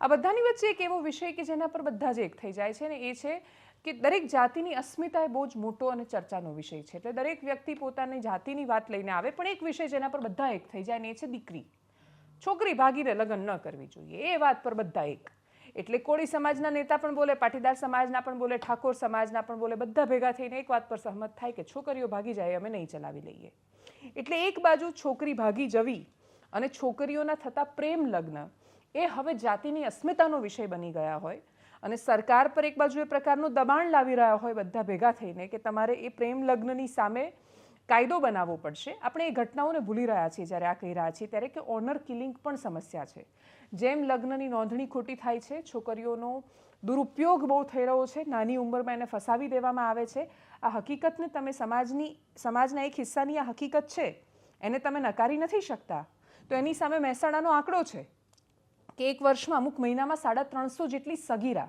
આ બધાની વચ્ચે એક એવો વિષય કે જેના પર બધા જ એક થઈ જાય છે ને એ છે કે દરેક જાતિની અસ્મિતા એ બહુ જ મોટો અને ચર્ચાનો વિષય છે. એટલે દરેક વ્યક્તિ પોતાની જાતિની વાત લઈને આવે, પણ એક વિષય જેના પર બધા એક થઈ જાય ને એ છે દીકરી. છોકરી ભાગીને લગ્ન ન કરવી જોઈએ. એ વાત પર બધા એક. એટલે કોળી સમાજના નેતા પણ બોલે, પાટીદાર સમાજના પણ બોલે, ઠાકોર સમાજના પણ બોલે, બધા ભેગા થઈને એક વાત પર સહમત થાય કે છોકરીઓ ભાગી જાય, અમે નહીં ચલાવી લઈએ. એટલે એક બાજુ છોકરી ભાગી જવી અને છોકરીઓના થતા પ્રેમ લગ્ન એ હવે જાતિની અસ્મિતાનો વિષય બની ગયા હોય. અને સરકાર પર એક બાજુ એ પ્રકારનું દબાણ લાવી રહ્યા હોય બધા ભેગા થઈને કે તમારે એ પ્રેમ લગ્નની સામે કાયદો બનાવવો પડશે. આપણે એ ઘટનાઓને ભૂલી રહ્યા છીએ જ્યારે આ કહી રહ્યા છીએ ત્યારે કે ઓનર કિલિંગ પણ સમસ્યા છે. જેમ લગ્નની નોંધણી ખોટી થાય છે, છોકરીઓનો દુરુપયોગ બહુ થઈ રહ્યો છે, નાની ઉંમરમાં એને ફસાવી દેવામાં આવે છે. આ હકીકતને તમે સમાજની, સમાજના એક હિસ્સાની આ હકીકત છે. એને તમે નકારી નથી શકતા. તો એની સામે મહેસાણાનો આંકડો છે. કે એક વર્ષમાં અમુક મહિનામાં સાડા ત્રણસો જેટલી સગીરા,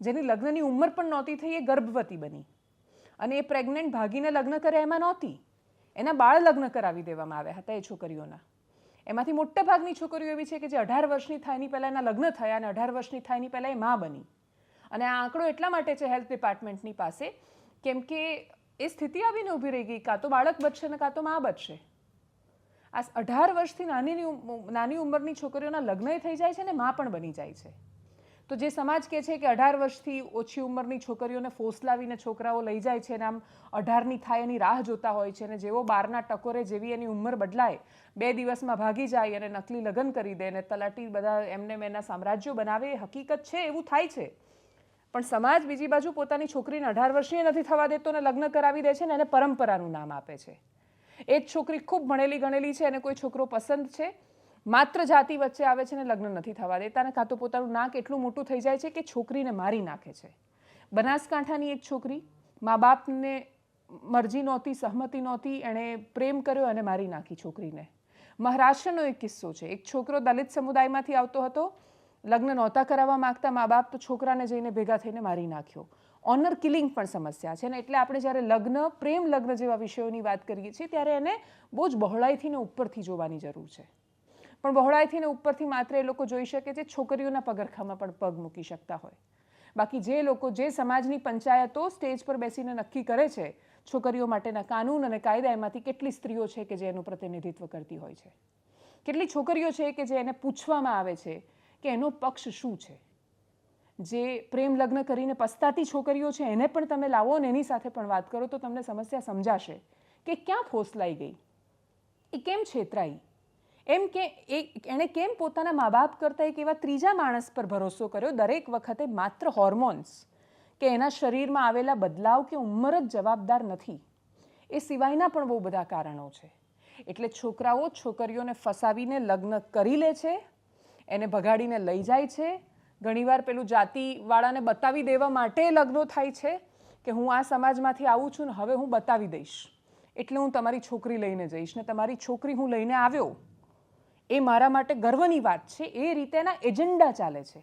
જેની લગ્નની ઉંમર પણ નહોતી થઈ, એ ગર્ભવતી બની. અને એ પ્રેગ્નન્ટ ભાગીને લગ્ન કરે એમાં નહોતી. એના બાળ લગ્ન કરાવી દેવામાં આવ્યા હતા એ છોકરીઓના. એમાંથી મોટા ભાગની છોકરીઓ એવી છે કે જે અઢાર વર્ષની થાય એની પહેલાં એના લગ્ન થયા અને અઢાર વર્ષની થાય એની પહેલાં એ મા બની. અને આ આંકડો એટલા માટે છે હેલ્થ ડિપાર્ટમેન્ટની પાસે, કેમ કે એ સ્થિતિ આવીને ઊભી રહી ગઈ, કાં તો બાળક બચશે ને કાં તો મા બચશે. આ અઢાર વર્ષથી નાની નાની ઉંમરની છોકરીઓના લગ્ન થઈ જાય છે ને મા પણ બની જાય છે. તો જે સમાજ કહે છે કે અઢાર વર્ષથી ઓછી ઉંમરની છોકરીઓને ફોસલાવીને છોકરાઓ લઈ જાય છે અને આમ અઢારની થાય એની રાહ જોતા હોય છે અને જેવો બારના ટકોરે જેવી એની ઉંમર બદલાય, બે દિવસમાં ભાગી જાય અને નકલી લગ્ન કરી દે અને તલાટી બધા એમને મેના સામ્રાજ્યો બનાવે એ હકીકત છે, એવું થાય છે. પણ સમાજ બીજી બાજુ પોતાની છોકરીને અઢાર વર્ષીય નથી થવા દેતો અને લગ્ન કરાવી દે છે ને એને પરંપરાનું નામ આપે છે. એ જ છોકરી ખૂબ ભણેલી, ગણેલી છે અને કોઈ છોકરો પસંદ છે. માત્ર જાતિ વચ્ચે આવે છે ને લગ્ન નથી થવા દેતા અને કાં તો પોતાનું નાક એટલું મોટું થઈ જાય છે કે છોકરીને મારી નાખે છે. બનાસકાંઠાની એક છોકરી મા બાપને મરજી નહોતી, સહમતિ નહોતી, એણે પ્રેમ કર્યો અને મારી નાખી છોકરીને. મહારાષ્ટ્રનો એક કિસ્સો છે. એક છોકરો દલિત સમુદાયમાંથી આવતો હતો. લગ્ન નહોતા કરાવવા માંગતા મા બાપ તો છોકરાને જઈને ભેગા થઈને મારી નાખ્યો. ઓનર કિલિંગ પણ સમસ્યા છે ને એટલે આપણે જ્યારે લગ્ન, પ્રેમ લગ્ન જેવા વિષયોની વાત કરીએ છીએ, ત્યારે એને બહુ જ બહોળાઈથી ને ઉપરથી જોવાની જરૂર છે. પણ બહોળાઈથી ને ઉપરથી માત્ર એ લોકો જોઈ શકે છે, છોકરીઓના પગરખામાં પણ પગ મૂકી શકતા હોય. બાકી જે લોકો, જે સમાજની પંચાયતો સ્ટેજ પર બેસીને નક્કી કરે છે, છોકરીઓ માટેના કાનૂન અને કાયદા એમાંથી કેટલી સ્ત્રીઓ છે કે જે એનું પ્રતિનિધિત્વ કરતી હોય છે? કેટલી છોકરીઓ છે કે જે એને પૂછવામાં આવે છે કે એનો પક્ષ શું છે? જે પ્રેમ લગ્ન કરીને પસ્તાતી છોકરીઓ છે, એને પણ તમે લાવો અને એની સાથે પણ વાત કરો, તો તમને સમસ્યા સમજાશે કે ક્યાં ફોસલાઈ ગઈ? એ કેમ છેતરાઈ? એમ કે એ એણે કેમ પોતાના મા બાપ કરતાં એક એવા ત્રીજા માણસ પર ભરોસો કર્યો? દરેક વખતે માત્ર હોર્મોન્સ કે એના શરીરમાં આવેલા બદલાવ કે ઉંમર જ જવાબદાર નથી. એ સિવાયના પણ બહુ બધા કારણો છે. એટલે છોકરાઓ છોકરીઓને ફસાવીને લગ્ન કરી લે છે, એને ભગાડીને લઈ જાય છે ઘણીવાર પેલું જાતિવાળાને બતાવી દેવા માટે લગ્નો થાય છે કે હું આ સમાજમાંથી આવું છું ને હવે હું બતાવી દઈશ. એટલે હું તમારી છોકરી લઈને જઈશ ને તમારી છોકરી હું લઈને આવ્યો. એ મારા માટે ગર્વની વાત છે. એ રીતેના એજન્ડા ચાલે છે.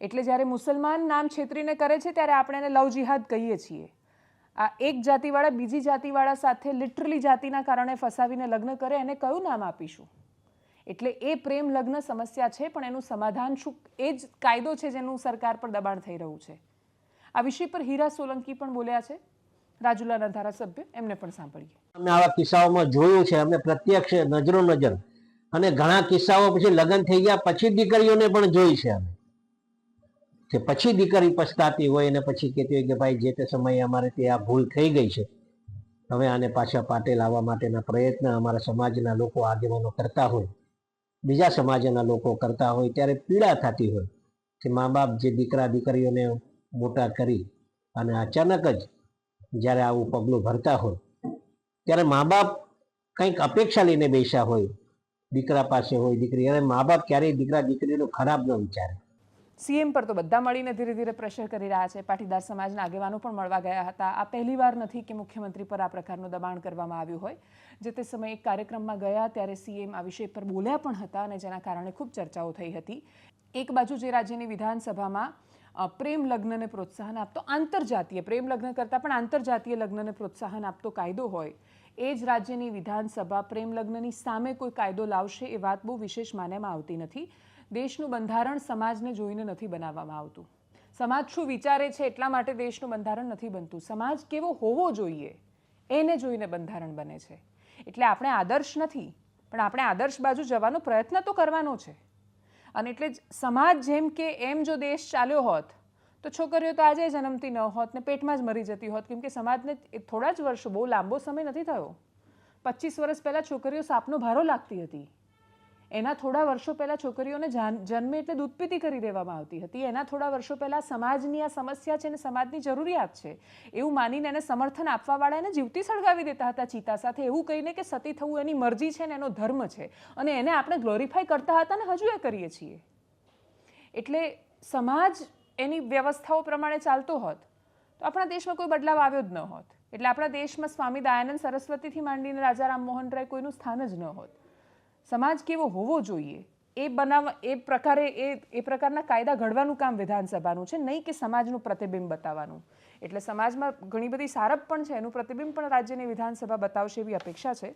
એટલે જ્યારે મુસલમાન નામ છેતરીને કરે છે ત્યારે આપણે એને લવ જિહાદ કહીએ છીએ. આ એક જાતિવાળા બીજી જાતિવાળા સાથે લિટરલી જાતિના કારણે ફસાવીને લગ્ન કરે, એને કયું નામ આપીશું? એટલે એ પ્રેમ લગ્ન સમસ્યા છે, પણ એનું સમાધાન શું? એ જ કાયદો છે જેનું સરકાર પર દબાણ થઈ રહ્યું છે. આ વિષય પર હીરા સોલંકી પણ બોલ્યા છે. રાજુલાના ધારાસભ્ય, એમને પણ સાંભળીએ. અમે આવા કિસ્સાઓમાં જોયું છે અમે પ્રત્યક્ષ નજરો નજર. અને ઘણા કિસ્સાઓ પછી લગ્ન થઈ ગયા, પછી દીકરીઓને પણ જોઈ છે અમે. કે પછી દીકરી પછતાતી હોય અને પછી કહેતી હોય કે ભાઈ જે તે સમયે અમારે તે આ ભૂલ થઈ ગઈ છે. હવે આને પાછા પાટે લાવવા માટેના પ્રયત્ન અમારા સમાજના લોકો આગેવાનો કરતા હોય. બીજા સમાજના લોકો કરતા હોય ત્યારે પીડા થતી હોય કે મા બાપ જે દીકરા દીકરીઓને મોટા કરી અને અચાનક જ જ્યારે આવું પગલું ભરતા હોય, ત્યારે મા બાપ કંઈક અપેક્ષા લઈને બેસ્યા હોય. દીકરા પાસે હોય, દીકરી. અને મા બાપ ક્યારેય દીકરા દીકરીનું ખરાબ ન વિચારે. સીએમ પર તો બધા મળીને ધીરે ધીરે પ્રેશર કરી રહ્યા છે. પાટીદાર સમાજના આગેવાનો પણ મળવા ગયા હતા. આ પહેલી વાર નથી કે મુખ્યમંત્રી પર આ પ્રકારનું દબાણ કરવામાં આવ્યું હોય. જે તે સમયે એક કાર્યક્રમમાં ગયા ત્યારે સીએમ આ વિષય પર બોલ્યા પણ હતા અને જેના કારણે ખૂબ ચર્ચાઓ થઈ હતી. એક બાજુ જે રાજ્યની વિધાનસભામાં પ્રેમ લગ્નને પ્રોત્સાહન આપતો આંતરજાતીય, પ્રેમ લગ્ન કરતાં પણ આંતરજાતીય લગ્નને પ્રોત્સાહન આપતો કાયદો હોય એ જ રાજ્યની વિધાનસભા પ્રેમલગ્નની સામે કોઈ કાયદો લાવશે એ વાત બહુ વિશેષ માન્યમાં આવતી નથી. દેશનું બંધારણ સમાજને જોઈને નથી બનાવવામાં આવતું. સમાજ શું વિચારે છે એટલા માટે દેશનું બંધારણ નથી બનતું. સમાજ કેવો હોવો જોઈએ એને જોઈને બંધારણ બને છે. એટલે આપણે આદર્શ નથી, પણ આપણે આદર્શ બાજુ જવાનો પ્રયત્ન તો કરવાનો છે. અને એટલે જ સમાજ જેમ કે એમ જો દેશ ચાલ્યો હોત તો છોકરીઓ તો આજે જન્મતી ન હોત ને પેટમાં જ મરી જતી હોત. કેમકે સમાજને થોડા જ વર્ષો બહુ લાંબો સમય નથી થયો. પચીસ વર્ષ પહેલાં છોકરીઓ સાપનો ભારો લાગતી હતી. એના થોડા વર્ષો પહેલાં છોકરીઓને જાન- જન્મે એટલે દૂધપીતી કરી દેવામાં આવતી હતી. એના થોડા વર્ષો પહેલાં સમાજની આ સમસ્યા છે અને સમાજની જરૂરિયાત છે. એવું માનીને એને સમર્થન આપવાવાળા એને જીવતી સળગાવી દેતા હતા ચિતા સાથે. એવું કહીને કે સતી થવું એની મરજી છે ને એનો ધર્મ છે. અને એને આપણે ગ્લોરીફાઈ કરતા હતા ને હજુ એ કરીએ છીએ. એટલે સમાજ એની વ્યવસ્થાઓ પ્રમાણે ચાલતો હોત, તો આપણા દેશમાં કોઈ બદલાવ આવ્યો જ ન હોત. એટલે આપણા દેશમાં સ્વામી દયાનંદ સરસ્વતીથી માંડીને રાજા રામમોહન રાય કોઈનું સ્થાન જ ન હોત. સમાજ કેવો હોવો જોઈએ? એ બનાવ, એ પ્રકારે, એ એ પ્રકારના કાયદા ઘડવાનું કામ વિધાનસભાનું છે, નહીં કે સમાજનું પ્રતિબિંબ બતાવવાનું. એટલે સમાજમાં ઘણી બધી સારપ પણ છે, એનું પ્રતિબિંબ પણ રાજ્યની વિધાનસભા બતાવશે એવી અપેક્ષા છે.